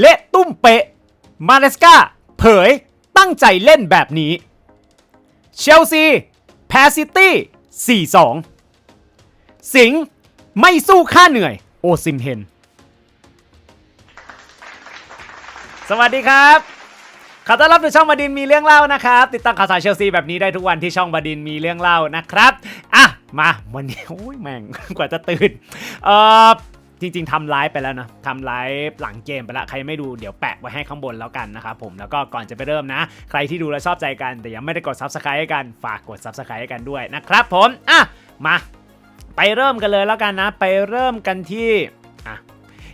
เละตุ้มเปะ มาเลสกาเผยตั้งใจเล่นแบบนี้ เชลซีแพ้ซิตี้ 4-2 สิงห์ไม่สู้ค่าเหนื่อย โอซิมเฮน สวัสดีครับขอต้อนรับสู่ช่องบดินมีเรื่องเล่านะครับ ติดตามข่าวสารเชลซีแบบนี้ได้ทุกวันที่ช่องบดินมีเรื่องเล่านะครับ อะ มาวันนี้โอ้ยแม่งกว่าจะตื่น เอ่อ จริง ๆทำไลฟ์ไปแล้วนะทำไลฟ์หลังเกมไปแล้วใครไม่ดูเดี๋ยวแปะไว้ให้ข้างบนแล้วกันนะครับผมแล้วก็ก่อนจะไปเริ่มนะ ใครที่ดูแล้วชอบใจกัน แต่ยังไม่ได้กด Subscribe ให้กันฝากกด Subscribe ให้กันด้วยนะครับผมอะมาไปเริ่มกันเลยแล้วกันนะ ไปเริ่มกันที่อะ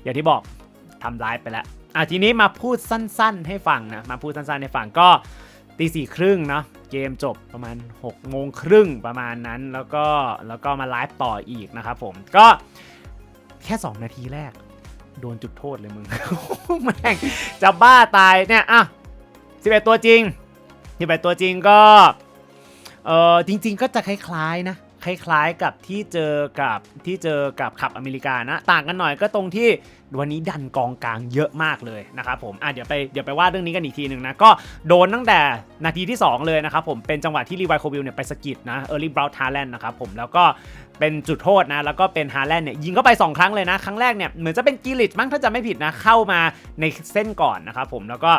อย่างที่บอกทำไลฟ์ไปแล้วอะทีนี้มาพูดสั้น ๆ ให้ฟังนะมาพูดสั้นๆให้ฟังก็ตีสี่ครึ่งเนาะเกมจบประมาณ6โมงครึ่งประมาณนั้น แล้วก็แล้วก็มาไลฟ์ต่ออีกนะครับผมก็ แค่ 2 นาทีแรก โดนจุดโทษเลยมึง แม่งจะบ้าตายเนี่ยอะ11 ตัวจริง11ตัวจริงก็เออจริง ๆ ก็จะคล้ายๆนะคล้ายๆกับที่เจอกับที่เจอกับขับอเมริกานะ ต่างกันหน่อยก็ตรงที่วันนี้ดันกองกลางเยอะมากเลยนะครับผมอะเดี๋ยวไปเดี๋ยวไปว่าเรื่องนี้กันอีกทีหนึ่งนะ ก็โดนตั้งแต่นาทีที่ 2 เลยนะครับผมเป็นจังหวะที่รีไวโควิลเนี่ยไปสกิดนะเออร์ลี่บราวน์ฮาแลนด์นะครับผมแล้วก็ เป็นจุดโทษนะ แล้วก็เป็นฮาแลนด์เนี่ยยิงเข้าไป 2 ครั้งเลยนะ ครั้งแรกเนี่ยเหมือนจะเป็นกิลิชมั้งถ้าจะไม่ผิดนะ เข้ามาในเส้นก่อนนะครับผมแล้วก็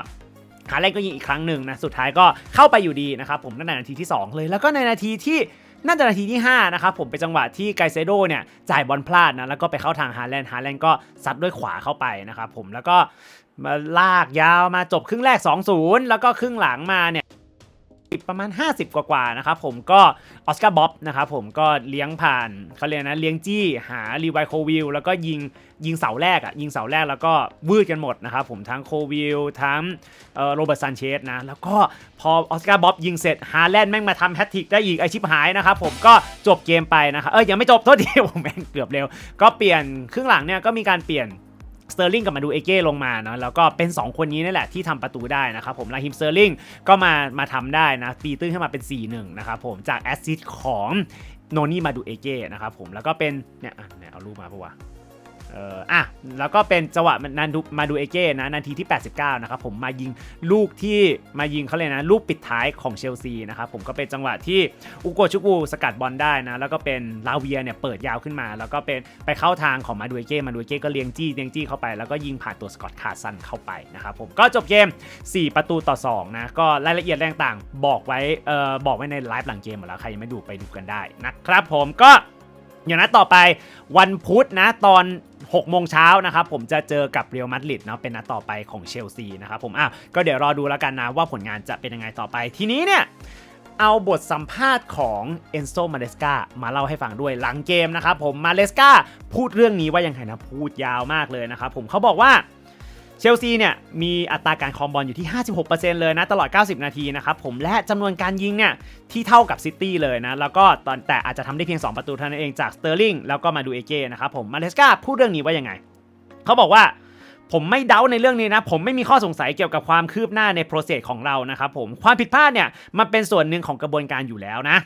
ฮาแลนด์ก็ยิงอีกครั้งหนึ่งนะสุดท้ายก็เข้าไปอยู่ดีนะครับผมตั้งแต่นาทีที่ 2 เลย แล้วก็ในนาทีที่น่าจะนาทีที่ 5 นะครับผมเป็นจังหวะที่ไกเซโดเนี่ยจ่ายบอลพลาดนะแล้วก็ไปเข้าทางฮาแลนด์ฮาแลนด์ก็ซัดด้วยขวาเข้าไปนะครับผมแล้วก็มาลากยาวมาจบครึ่งแรก 2-0 แล้วก็ครึ่งหลังมาเนี่ย ประมาณ 50 กว่าๆนะครับผมก็ออสการ์บ๊อบนะครับผมก็เลี้ยงผ่านเขาเรียกนะเลี้ยงจี้หารีไวโควิลแล้วก็ยิงยิงเสาแรกอะยิงเสาแรกแล้วก็วืดกันหมดนะครับผมทั้งโควิลทั้งโรเบิร์ตซันเชสนะแล้วก็พอออสการ์บ๊อบยิงเสร็จฮาแลนด์แม่งมาทำแฮตทริกได้อีกไอชิปหายนะครับผมก็จบเกมไปนะครับเออยังไม่จบโทษทีผมแม่งเกือบเร็ว ก็เปลี่ยนครึ่งหลังเนี่ยก็มีการเปลี่ยน สเตอร์ลิงกับมาดูเอเก้ลงมาเนาะแล้วก็เป็น 2 คนนี้นี่แหละที่ทำประตูได้นะครับผมลาฮิมสเตอร์ลิงก็มามาทำได้นะตีตื้นขึ้นมาเป็น 4-1 นะครับผมจากแอสซิสต์ของโนนี่มาดูเอเก้นะครับผมแล้วก็เป็นเนี่ยเนี่ยเอารูปมาปะวะ เอออะแล้วก็เป็นจังหวะนันดูมาดูเอเก้นะนาทีที่ 89 นะครับผมมายิงลูกที่มายิงเขาเลยนะ ลูกปิดท้ายของเชลซีนะครับผมก็เป็นจังหวะที่อุโกชุกูสกัดบอลได้นะ แล้วก็เป็นลาเวียเนี่ยเปิดยาวขึ้นมา แล้วก็เป็นไปเข้าทางของมาดูเอเก้มาดูเอเก้ก็เลี้ยงจี้เลี้ยงจี้เข้าไปแล้วก็ยิงผ่านตัวสกอตคาร์สันเข้าไปนะครับผมก็จบเกม 4 ประตูต่อ2นะก็รายละเอียดแรงต่างๆบอกไว้เอ่อบอกไว้ในไลฟ์หลังเกมหมดแล้วใครยังไม่ดูไปดูกันได้นะครับผมก็อย่างนั้นต่อไปวันพุธนะตอน 6โมงเช้านะครับผมจะเจอกับเรอัลมาดริดเนาะเป็นนัดต่อไปของเชลซีนะครับผมอะก็เดี๋ยวรอดูแล้วกันนะว่าผลงานจะเป็นยังไงต่อไปทีนี้เนี่ยเอาบทสัมภาษณ์ของเอนโซมาเลสกามาเล่าให้ฟังด้วยหลังเกมนะครับผมมาเลสกาพูดเรื่องนี้ว่ายังไงนะพูดยาวมากเลยนะครับผมเขาบอกว่า เชลซีเนี่ยมีอัตราการครองบอลอยู่ที่ 56%เลยนะตลอด 90 นาทีนะครับผมและจำนวนการยิงเนี่ยที่เท่ากับซิตี้เลยนะแล้วก็ตอนแต่อาจจะทำได้เพียง 2 ประตูเท่านั้นเองจากสเตอร์ลิงแล้วก็มาดูเอเก้นะครับผมมาเลสกาพูดเรื่องนี้ว่ายังไง เขาบอกว่าผมไม่เดาในเรื่องนี้นะ ผมไม่มีข้อสงสัยเกี่ยวกับความคืบหน้าในโปรเซสของเรานะครับผมความผิดพลาดเนี่ยมันเป็นส่วนหนึ่งของกระบวนการอยู่แล้วนะ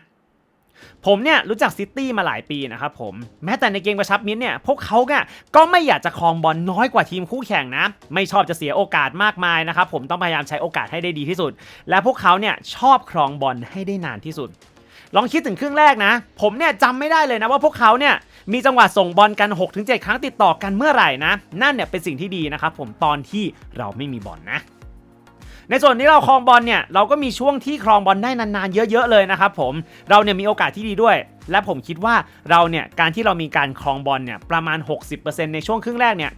ผมเนี่ยรู้จักซิตี้มาหลายปีนะครับผมแม้แต่ในเกมกระชับมิตรเนี่ยพวกเขาเนี่ยก็ไม่อยากจะครองบอลน้อยกว่าทีมคู่แข่งนะ ไม่ชอบจะเสียโอกาสมากมายนะครับผมต้องพยายามใช้โอกาสให้ได้ดีที่สุด และพวกเขาเนี่ยชอบครองบอลให้ได้นานที่สุด ลองคิดถึงครึ่งแรกนะ ผมเนี่ยจำไม่ได้เลยนะว่าพวกเขาเนี่ยมีจังหวะส่งบอลกัน 6-7 ครั้งติดต่อกันเมื่อไหร่นะ นั่นเนี่ยเป็นสิ่งที่ดีนะครับผมตอนที่เราไม่มีบอลนะ ในส่วนที่เราครองบอลเนี่ยเราก็มีช่วงที่ครองบอลได้นานๆเยอะๆเลยนะครับผมเราเนี่ยมีโอกาสที่ดีด้วย และผมคิดว่าเราเนี่ยการที่เรามีการครองบอลเนี่ยประมาณ 60%ในช่วงครึ่งแรกเนี่ย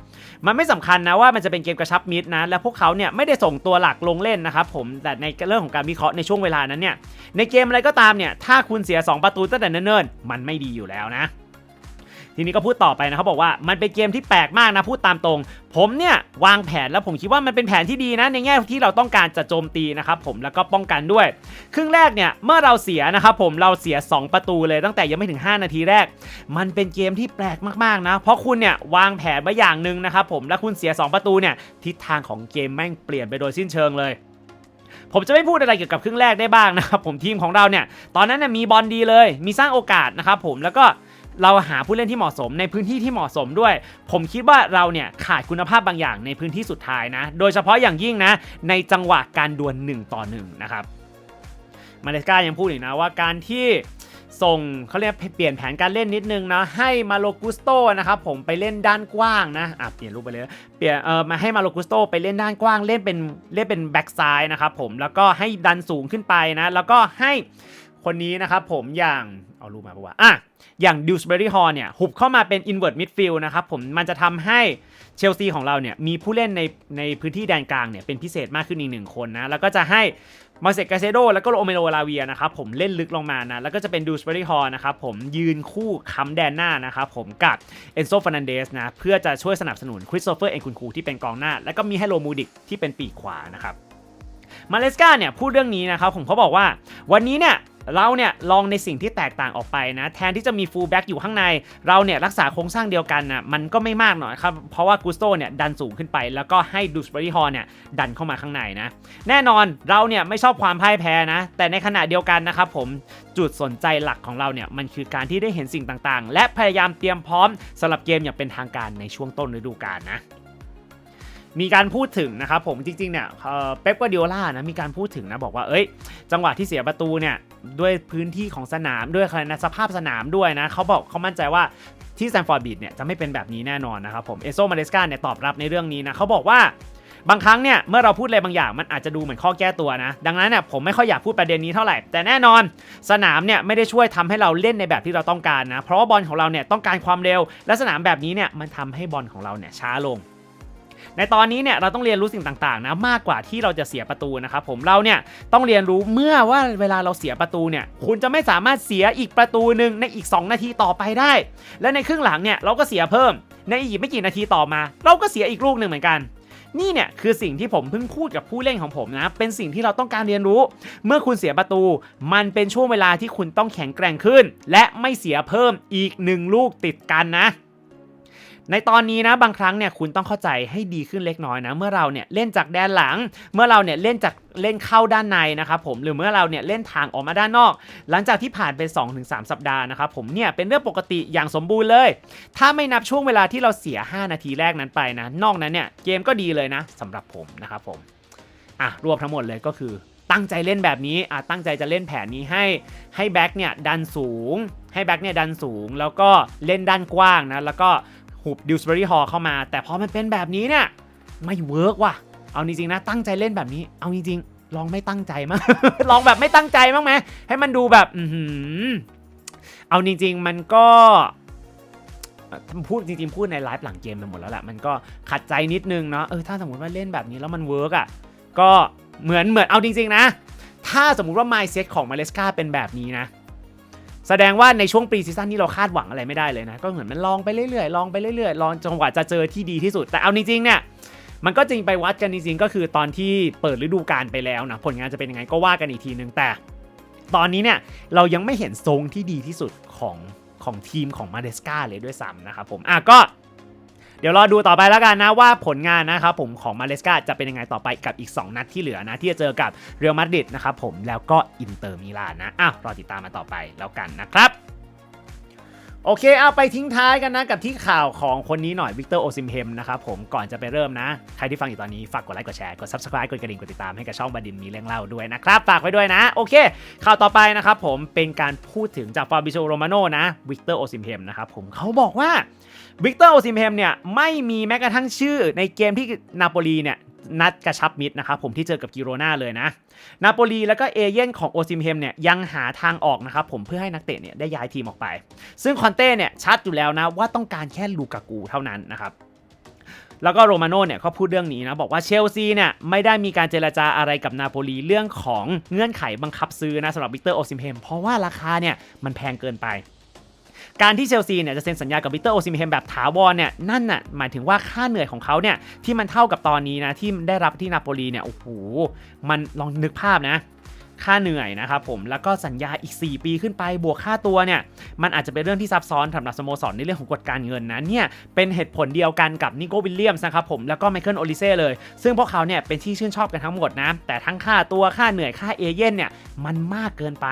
มันไม่สำคัญนะว่ามันจะเป็นเกมกระชับมิตรนะและพวกเขาเนี่ยไม่ได้ส่งตัวหลักลงเล่นนะครับผมแต่ในเรื่องของการวิเคราะห์ในช่วงเวลานั้นเนี่ยในเกมอะไรก็ตามเนี่ยถ้าคุณเสีย 2 ประตูตั้งแต่เนิ่นๆมันไม่ดีอยู่แล้วนะ ทีนี้ก็พูดต่อไปนะเขาบอกว่ามันเป็นเกมที่แปลกมากนะพูดตามตรง ผมเนี่ยวางแผนแล้วผมคิดว่ามันเป็นแผนที่ดีนะ ในแง่ที่เราต้องการจะโจมตีนะครับผมแล้วก็ป้องกันด้วย ครึ่งแรกเนี่ยเมื่อเราเสียนะครับผมเราเสีย 2 ประตูเลยตั้งแต่ยังไม่ถึง 5 นาทีแรก มันเป็นเกมที่แปลกมากๆนะ เพราะคุณเนี่ยวางแผนไว้อย่างหนึ่งนะครับผมและคุณเสีย 2 ประตูเนี่ยทิศทางของเกมแม่งเปลี่ยนไปโดยสิ้นเชิงเลยผมจะไม่พูดอะไรเกี่ยวกับครึ่งแรกได้บ้างนะครับผมทีมของเราเนี่ยตอนนั้นเนี่ยมีบอลดีเลย มีสร้างโอกาสนะครับผมแล้วก็ เราหาผู้เล่นที่เหมาะสมในพื้นที่ที่เหมาะสมด้วย ผมคิดว่าเราเนี่ยขาดคุณภาพบางอย่างในพื้นที่สุดท้ายนะ โดยเฉพาะอย่างยิ่งนะ ในจังหวะการดวล1ต่อ1นะครับมาเลสกายังพูดอีกนะว่าการที่ส่งเขาเรียกเปลี่ยนแผนการเล่นนิดนึงนะให้มาโลกุสโตนะครับผมไปเล่นด้านกว้างนะอะเปลี่ยนรูปไปเลยเปลี่ยนเออมาให้มาโลกุสโตไปเล่นด้านกว้างเล่นเป็นเล่นเป็นแบ็กซ้ายนะครับผมแล้วก็ให้ดันสูงขึ้นไปนะแล้วก็ให้ คนนี้นะครับผมอย่างเอารูปมาปะวะอะอย่างดิวส์เบอรี่ฮอลเนี่ยหุบเข้ามาเป็นอินเวอร์ d มิดฟิลด์นะครับผมมันจะทำให้เชลซีของเราเนี่ยมีผู้เล่นในในพื้นที่แดนกลางเนี่ยเป็นพิเศษมากขึ้นอีกหนึ่งคนนะ แล้วก็จะให้มาเซกาเซโดแล้วก็โอเมโรลาเวียนะครับผมเล่นลึกลงมานะ แล้วก็จะเป็นดูสเบอรี่ฮอลนะครับผมยืนคู่ค้ำแดนหน้านะครับผมกับเอนโซฟ r นันเดสนะ เพื่อจะช่วยสนับสนุนคริสโตเฟอร์เอ็นคุนคูที่เป็นกองหน้า แล้วก็มีให้โลมูดิกที่เป็นปีกขวานะครับมาเลสกาเนี่ยพูดเรื่องนี้นะครับผมเขาบอกว่าวันนี้เนี่ย เราเนี่ยลองในสิ่งที่แตกต่างออกไปนะ แทนที่จะมีฟูลแบ็กอยู่ข้างใน เราเนี่ยรักษาโครงสร้างเดียวกันนะมันก็ไม่มากหน่อยครับ เพราะว่ากูสโตเนี่ยดันสูงขึ้นไป แล้วก็ให้ดูสบรี่ฮอลเนี่ยดันเข้ามาข้างในนะ แน่นอนเราเนี่ยไม่ชอบความพ่ายแพ้นะ แต่ในขณะเดียวกันนะครับผมจุดสนใจหลักของเราเนี่ยมันคือการที่ได้เห็นสิ่งต่างๆ และพยายามเตรียมพร้อมสำหรับเกมอย่างเป็นทางการในช่วงต้นฤดูกาลนะ มีการพูดถึงนะครับผมจริงๆเนี่ยเป๊ปกวดิโอล่านะมีการพูดถึงนะบอกว่าเอ้ย จังหวะที่เสียประตูเนี่ยด้วยพื้นที่ของสนามด้วยอะไรนะสภาพสนามด้วยนะเขาบอกเขามั่นใจว่าที่แซนฟอร์ดบีดเนี่ยจะไม่เป็นแบบนี้แน่นอนนะครับผมเอโซมาเลสกาเนี่ยตอบรับในเรื่องนี้นะเขาบอกว่าบางครั้งเนี่ยเมื่อเราพูดอะไรบางอย่างมันอาจจะดูเหมือนข้อแก้ตัวนะ ดังนั้นเนี่ยผมไม่ค่อยอยากพูดประเด็นนี้เท่าไหร่ แต่แน่นอนสนามเนี่ยไม่ได้ช่วยทำให้เราเล่นในแบบที่เราต้องการนะ เพราะว่าบอลของเราเนี่ยต้องการความเร็ว และสนามแบบนี้เนี่ยมันทำให้บอลของเราเนี่ยช้าลง ในตอนนี้เนี่ยเราต้องเรียนรู้สิ่งต่างๆนะมากกว่าที่เราจะเสียประตูนะครับผมเราเนี่ยต้องเรียนรู้เมื่อว่าเวลาเราเสียประตูเนี่ยคุณจะไม่สามารถเสียอีกประตูหนึ่งในอีก 2 นาทีต่อไปได้ และในครึ่งหลังเนี่ยเราก็เสียเพิ่มในอีกไม่กี่นาทีต่อมา เราก็เสียอีกลูกหนึ่งเหมือนกันนี่เนี่ยคือสิ่งที่ผมเพิ่งพูดกับผู้เล่นของผมนะ เป็นสิ่งที่เราต้องการเรียนรู้ เมื่อคุณเสียประตู มันเป็นช่วงเวลาที่คุณต้องแข็งแกร่งขึ้น และไม่เสียเพิ่มอีกหนึ่งลูกติดกันนะ ในตอนนี้นะบางครั้งเนี่ยคุณต้องเข้าใจให้ดีขึ้นเล็กน้อยนะ เมื่อเราเนี่ยเล่นจากแดนหลัง เมื่อเราเนี่ยเล่นจากเล่นเข้าด้านในนะครับผมหรือเมื่อเราเนี่ยเล่นทางออกมาด้านนอก หลังจากที่ผ่านไป 2-3 สัปดาห์นะครับผมเนี่ยเป็นเรื่องปกติอย่างสมบูรณ์เลย ถ้าไม่นับช่วงเวลาที่เราเสีย 5 นาทีแรกนั้นไปนะ นอกนั้นเนี่ยเกมก็ดีเลยนะสำหรับผมนะครับผมอะรวมทั้งหมดเลยก็คือตั้งใจเล่นแบบนี้อะตั้งใจจะเล่นแผนนี้ให้ให้แบ็กเนี่ยดันสูง ให้แบ็กเนี่ยดันสูง แล้วก็เล่นด้านกว้างนะแล้วก็ หุบดิวส์เบอรี่ฮอลเข้ามา แต่พอมันเป็นแบบนี้เนี่ยไม่เวิร์กว่ะ เอาจริงๆนะ ตั้งใจเล่นแบบนี้ เอาจริงๆลองไม่ตั้งใจมั้งลองแบบไม่ตั้งใจมั้งไหมให้มันดูแบบอือหือเอาจริงๆมันก็พูดจริงๆพูดในไลฟ์หลังเกมไปหมดแล้วแหละมันก็ขัดใจนิดนึงเนาะเออถ้าสมมติว่าเล่นแบบนี้แล้วมันเวิร์กอะก็เหมือนเหมือนเอาจริงๆนะ ถ้าสมมุติว่า mindset ของมาเลสกาเป็นแบบนี้นะ แสดงว่าในช่วงปรีซีซั่นนี้เราคาดหวังอะไรไม่ได้เลยนะ ก็เหมือนมันลองไปเรื่อยๆ ลองไปเรื่อยๆ ลองจนกว่าจะเจอที่ดีที่สุด แต่เอาจริงๆเนี่ย มันก็จริงไปวัดกันจริงๆ ก็คือตอนที่เปิดฤดูกาลไปแล้วนะ ผลงานจะเป็นยังไงก็ว่ากันอีกทีนึง แต่ ตอนนี้เนี่ยเรายังไม่เห็นทรงที่ดีที่สุดของของทีมของมาเดสกาเลยด้วยซ้ำนะครับผม อะก็ เดี๋ยวรอดูต่อไปแล้วกันนะว่าผลงานนะครับผมของมาเลสกาจะเป็นยังไงต่อไปกับอีก 2 นัดที่เหลือนะที่จะเจอกับเรอัลมาดริดนะครับผมแล้วก็อินเตอร์มิลานนะอ้าวรอติดตามมาต่อไปแล้วกันนะครับ โอเคเอาไปทิ้งท้ายกันนะกับที่ข่าวของคนนี้หน่อยวิกเตอร์โอซิมเฮมนะครับผมก่อนจะไปเริ่มนะ ใครที่ฟังอยู่ตอนนี้ฝากกดไลค์กดแชร์กด subscribe กดกระดิ่งกดติดตามให้กับช่องบดินมีเรื่องเล่าด้วยนะครับฝากไว้ด้วยนะ โอเค ข่าวต่อไปนะครับผมเป็นการพูดถึงจากฟาบิโชโรมาโนนะวิกเตอร์โอซิมเฮมนะครับผมเขาบอกว่าวิกเตอร์โอซิมเฮมเนี่ยไม่มีแม้กระทั่งชื่อในเกมที่นาโปลีเนี่ย นัดกระชับมิตรนะครับผมที่เจอกับกิโรนาเลยนะนาโปลีแล้วก็เอเย่นของโอซิมเฮมเนี่ยยังหาทางออกนะครับผมเพื่อให้นักเตะเนี่ยได้ย้ายทีมออกไป ซึ่งคอนเต้เนี่ยชัดอยู่แล้วนะว่าต้องการแค่ลูกากูเท่านั้นนะครับแล้วก็โรมาโน่เนี่ยเขาพูดเรื่องนี้นะ บอกว่าเชลซีเนี่ยไม่ได้มีการเจรจาอะไรกับนาโปลีเรื่องของเงื่อนไขบังคับซื้อนะสำหรับวิกเตอร์โอซิมเฮมเพราะว่าราคาเนี่ยมันแพงเกินไป การที่เชลซีเนี่ยจะเซ็นสัญญากับวิเตอร์โอซิมเฮมแบบถาวรเนี่ยนั่นน่ะหมายถึงว่าค่าเหนื่อยของเขาเนี่ยที่มันเท่ากับตอนนี้นะที่ได้รับที่นาโปลีเนี่ยโอ้โหมันลองนึกภาพนะค่าเหนื่อยนะครับผมแล้วก็สัญญาอีก 4 ปีขึ้นไปบวกค่าตัวเนี่ยมันอาจจะเป็นเรื่องที่ซับซ้อนสำหรับสโมสรในเรื่องของกฎการเงินนะเนี่ยเป็นเหตุผลเดียวกันกับนิโก้วิลเลียมส์นะครับผมแล้วก็ไมเคิลโอลิเซ่เลย ซึ่งพวกเขาเนี่ยเป็นที่ชื่นชอบกันทั้งหมดนะแต่ทั้งค่าตัวค่าเหนื่อยค่าเอเย่นเนี่ยมันมากเกินไป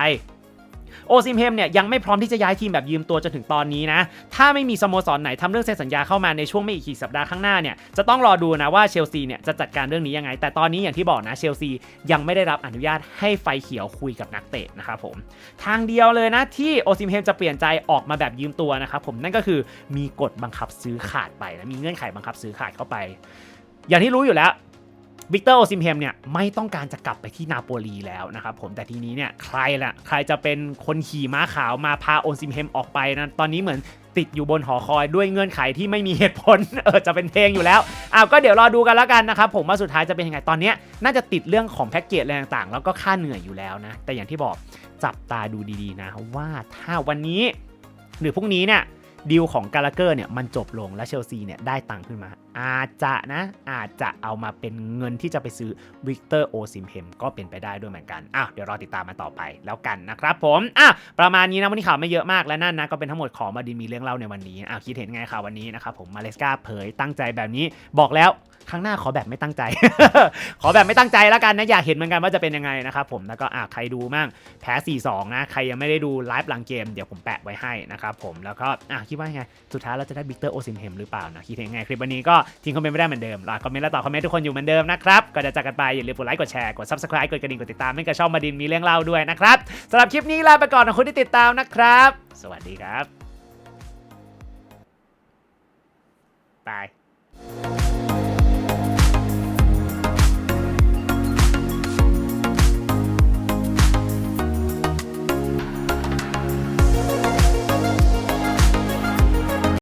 โอซิมเฮมเนี่ยยังไม่พร้อมที่จะย้ายทีมแบบยืมตัวจนถึงตอนนี้นะ ถ้าไม่มีสโมสรไหนทำเรื่องเซ็นสัญญาเข้ามาในช่วงไม่กี่สัปดาห์ข้างหน้าเนี่ยจะต้องรอดูนะว่าเชลซีเนี่ยจะจัดการเรื่องนี้ยังไง แต่ตอนนี้อย่างที่บอกนะเชลซียังไม่ได้รับอนุญาตให้ไฟเขียวคุยกับนักเตะนะครับผมทางเดียวเลยนะที่โอซิมเฮมจะเปลี่ยนใจออกมาแบบยืมตัวนะครับผมนั่นก็คือมีกฎบังคับซื้อขาดไปนะมีเงื่อนไขบังคับซื้อขาดเข้าไป อย่างที่รู้อยู่แล้ว วิกเตอร์โอซิมเฮมเนี่ยไม่ต้องการจะกลับไปที่นาโปลีแล้วนะครับผมแต่ทีนี้เนี่ยใครล่ะใครจะเป็นคนขี่ม้าขาวมาพาโอซิมเฮมออกไปนะตอนนี้เหมือนติดอยู่บนหอคอยด้วยเงื่อนไขที่ไม่มีเหตุผลเออจะเป็นเพลงอยู่แล้วอ้าวก็เดี๋ยวรอดูกันแล้วกันนะครับผมว่าสุดท้ายจะเป็นยังไงตอนนี้น่าจะติดเรื่องของแพ็กเกจอะไรต่างๆ แล้วก็ค่าเหนื่อยอยู่แล้วนะแต่อย่างที่บอกจับตาดูดีๆนะว่าถ้าวันนี้หรือพรุ่งนี้เนี่ย ดีลของกาลาเกอร์เนี่ยมันจบลงและเชลซีเนี่ยได้ตังค์ขึ้นมา อาจจะนะ อาจจะเอามาเป็นเงินที่จะไปซื้อวิกเตอร์โอซิมเฮมก็เป็นไปได้ด้วยเหมือนกันอ้าวเดี๋ยวรอติดตามมาต่อไปแล้วกันนะครับผมอะประมาณนี้นะวันนี้ข่าวไม่เยอะมากและนั่นนะก็เป็นทั้งหมดของมาดินมีเรื่องเล่าในวันนี้อ้าวคิดเห็นไงข่าววันนี้นะครับผมมาเลสกาเผยตั้งใจแบบนี้บอกแล้ว ครั้งหน้าขอแบบไม่ตั้งใจ ขอแบบไม่ตั้งใจแล้วกันนะอยากเห็นเหมือนกันว่าจะเป็นยังไงนะครับผมแล้วก็อะใครดูมั่งแพ้ 4-2 นะ ใครยังไม่ได้ดูไลฟ์หลังเกมเดี๋ยวผมแปะไว้ให้นะครับผมแล้วก็อะคิดว่าไง สุดท้ายเราจะได้บิกเตอร์โอซิมเฮมหรือเปล่านะคิดเห็นไงคลิปวันนี้ก็ทิ้งคอมเมนต์ไม่ได้เหมือนเดิมลาคอมเมนต์และตอบคอมเมนต์ทุกคนอยู่เหมือนเดิมนะครับก็จะจากกันไปอย่าลืมกดไลค์กดแชร์กด subscribe กดกระดิ่งกดติดตามให้กับช่องมาดินมีเรื่องเล่าด้วยนะครับสำหรับคลิปนี้ลาไปก่อนนะคุณที่ติดตามนะครับ สวัสดีครับบาย